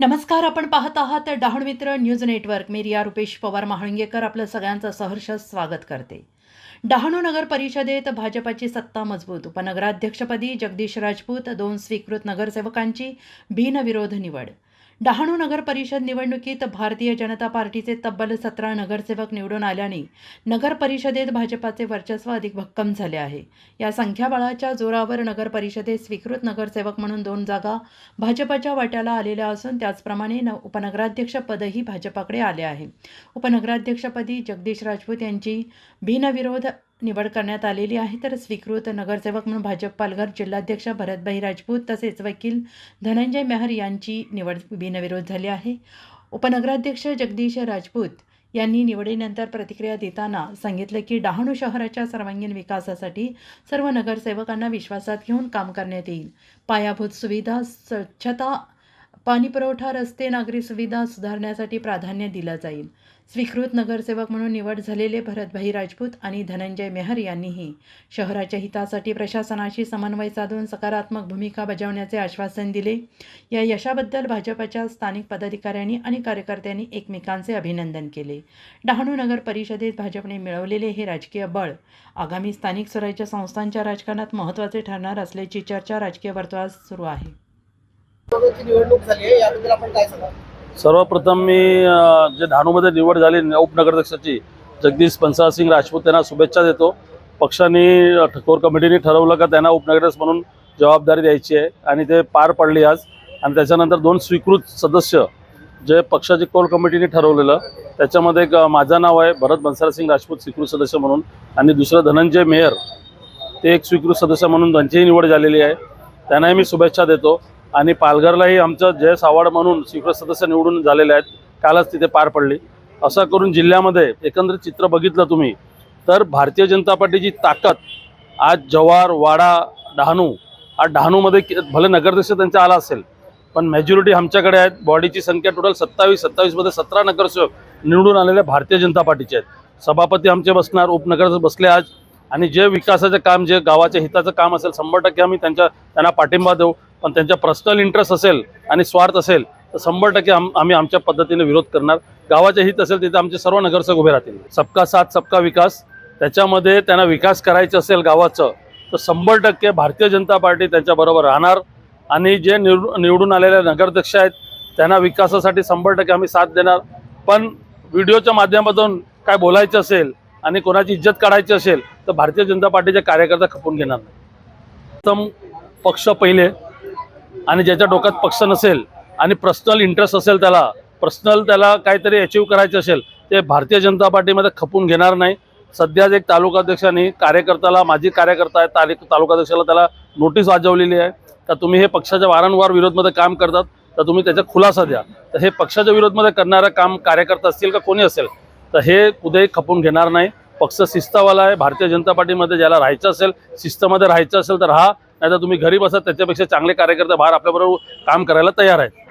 नमस्कार आपण पाहत आहात डहाण मित्र न्यूज नेटवर्क. मी रिया रुपेश पवार महाळुंगेकर आपलं सगळ्यांचं सहर्ष स्वागत करते. डहाणू नगर परिषदेत भाजपाची सत्ता मजबूत. उपनगराध्यक्षपदी जगदीश राजपूत दोन स्वीकृत नगरसेवकांची बिनविरोध निवड. डहाणू नगर परिषद निवडणुकीत भारतीय जनता पार्टीचे तब्बल सतरा नगरसेवक निवडून आल्याने नगर परिषदेत भाजपाचे वर्चस्व अधिक भक्कम झाले आहे. या संख्याबळाच्या जोरावर नगर परिषदेत स्वीकृत नगरसेवक म्हणून दोन जागा भाजपाच्या वाट्याला आलेल्या असून त्याचप्रमाणे न उपनगराध्यक्षपदही भाजपाकडे आले आहे. उपनगराध्यक्षपदी जगदीश राजपूत यांची बिनविरोध निवड करण्यात आलेली आहे. तर स्वीकृत नगरसेवक म्हणून भाजप पालघर जिल्हाध्यक्ष भरतभाई राजपूत तसेच वकील धनंजय मेहर यांची निवड बिनविरोध झाली आहे. उपनगराध्यक्ष जगदीश राजपूत यांनी निवडीनंतर प्रतिक्रिया देताना सांगितले की डहाणू शहराच्या सर्वांगीण विकासासाठी सर्व नगरसेवकांना विश्वासात घेऊन काम करण्यात येईल. पायाभूत सुविधा स्वच्छता पाणीपुरवठा रस्ते नागरी सुविधा सुधारण्यासाठी प्राधान्य दिलं जाईल. स्वीकृत नगरसेवक म्हणून निवड झालेले भरतभाई राजपूत आणि धनंजय मेहर यांनीही शहराच्या हितासाठी प्रशासनाशी समन्वय साधून सकारात्मक भूमिका बजावण्याचे आश्वासन दिले. या यशाबद्दल भाजपाच्या स्थानिक पदाधिकाऱ्यांनी आणि कार्यकर्त्यांनी एकमेकांचे अभिनंदन केले. डहाणू नगर परिषदेत भाजपने मिळवलेले हे राजकीय बळ आगामी स्थानिक स्वराज्य संस्थांच्या राजकारणात महत्त्वाचे ठरणार असल्याची चर्चा राजकीय वर्तुळात सुरू आहे. निवडणूक झाली आहे याबद्दल आपण काय सांगा सर्वप्रथम मी जे डहाणूमध्ये निवड झाली उपनगराध्यक्षाची जगदीश पंसाळसिंग राजपूत यांना शुभेच्छा देतो. पक्षाने कोर कमिटीने ठरवलं का त्यांना उपनगराध्यक्ष म्हणून जबाबदारी द्यायची आहे आणि ते पार पडली आज. आणि त्याच्यानंतर दोन स्वीकृत सदस्य जे पक्षाची कोर कमिटीने ठरवलेलं त्याच्यामध्ये एक माझं नाव आहे भरत बनसाळ राजपूत स्वीकृत सदस्य म्हणून. आणि दुसरं धनंजय मेयर ते एक स्वीकृत सदस्य म्हणून त्यांचीही निवड झालेली आहे. त्यांनाही मी शुभेच्छा देतो. आणि पालघरलाही आमचं जय सावड म्हणून स्वीकृत सदस्य निवडून झालेले आहेत कालच तिथे पार पडली. असं करून जिल्ह्यामध्ये एकंदरीत चित्र बघितलं तुम्ही तर भारतीय जनता पार्टीची ताकद आज जव्हार वाडा डहाणू आज डहाणूमध्ये भले नगराध्यक्ष त्यांचा आला असेल पण मेजॉरिटी आमच्याकडे आहेत. बॉडीची संख्या टोटल सत्तावीस सत्तावीसमध्ये सतरा नगरसेवक निवडून आलेले भारतीय जनता पार्टीचे आहेत. सभापती आमचे बसणार उपनगर बसले आज. आणि जे विकासाचं काम जे गावाच्या हिताचं काम असेल शंभर टक्के आम्ही त्यांच्या त्यांना पाठिंबा देऊ. पण त्यांच्या पर्सनल इंटरेस्ट असेल आणि स्वार्थ असेल तर शंभर टक्के आम आम्ही आमच्या पद्धतीने विरोध करणार. गावाचे हित असेल तिथे आमचे सर्व नगरसेवक उभे राहतील. सबका साथ सबका विकास. त्याच्यामध्ये त्यांना विकास करायचं असेल गावाचं तर शंभर टक्के भारतीय जनता पार्टी त्यांच्याबरोबर राहणार. आणि जे निवड निवडून आलेले नगराध्यक्ष आहेत त्यांना विकासासाठी शंभर टक्के आम्ही साथ देणार. पण व्हिडिओच्या माध्यमातून काय बोलायचं असेल आणि कोणाची इज्जत काढायची असेल तर भारतीय जनता पार्टीचे कार्यकर्ता खपून घेणार नाही. उत्तम पक्ष पहिले. आणि ज्याच्या डोक्यात पक्ष नसेल आणि पर्सनल इंटरेस्ट असेल त्याला पर्सनल त्याला काहीतरी अचीव करायचं असेल ते भारतीय जनता पार्टीमध्ये खपून घेणार नाही. सध्याच एक तालुकाध्यक्षांनी कार्यकर्त्याला माझी कार्यकर्ता आहे तालिक तालुकाध्यक्षाला त्याला नोटीस वाजवलेली आहे. का तुम्ही हे पक्षाच्या वारंवार विरोधमध्ये काम करतात तर तुम्ही त्याचा खुलासा द्या. तर हे पक्षाच्या विरोधमध्ये करणारं काम कार्यकर्ता असतील का कोणी असेल? तर हे कुठेही खपून घेणार नाही. पक्ष शिस्तवाला आहे. भारतीय जनता पार्टीमध्ये ज्याला राहायचं असेल शिस्तमध्ये राहायचं असेल तर हा नाही तर तुम्ही घरी बसत त्याच्यापेक्षा चांगले कार्यकर्ते बाहेर आपल्याबरोबर काम करायला तयार आहेत.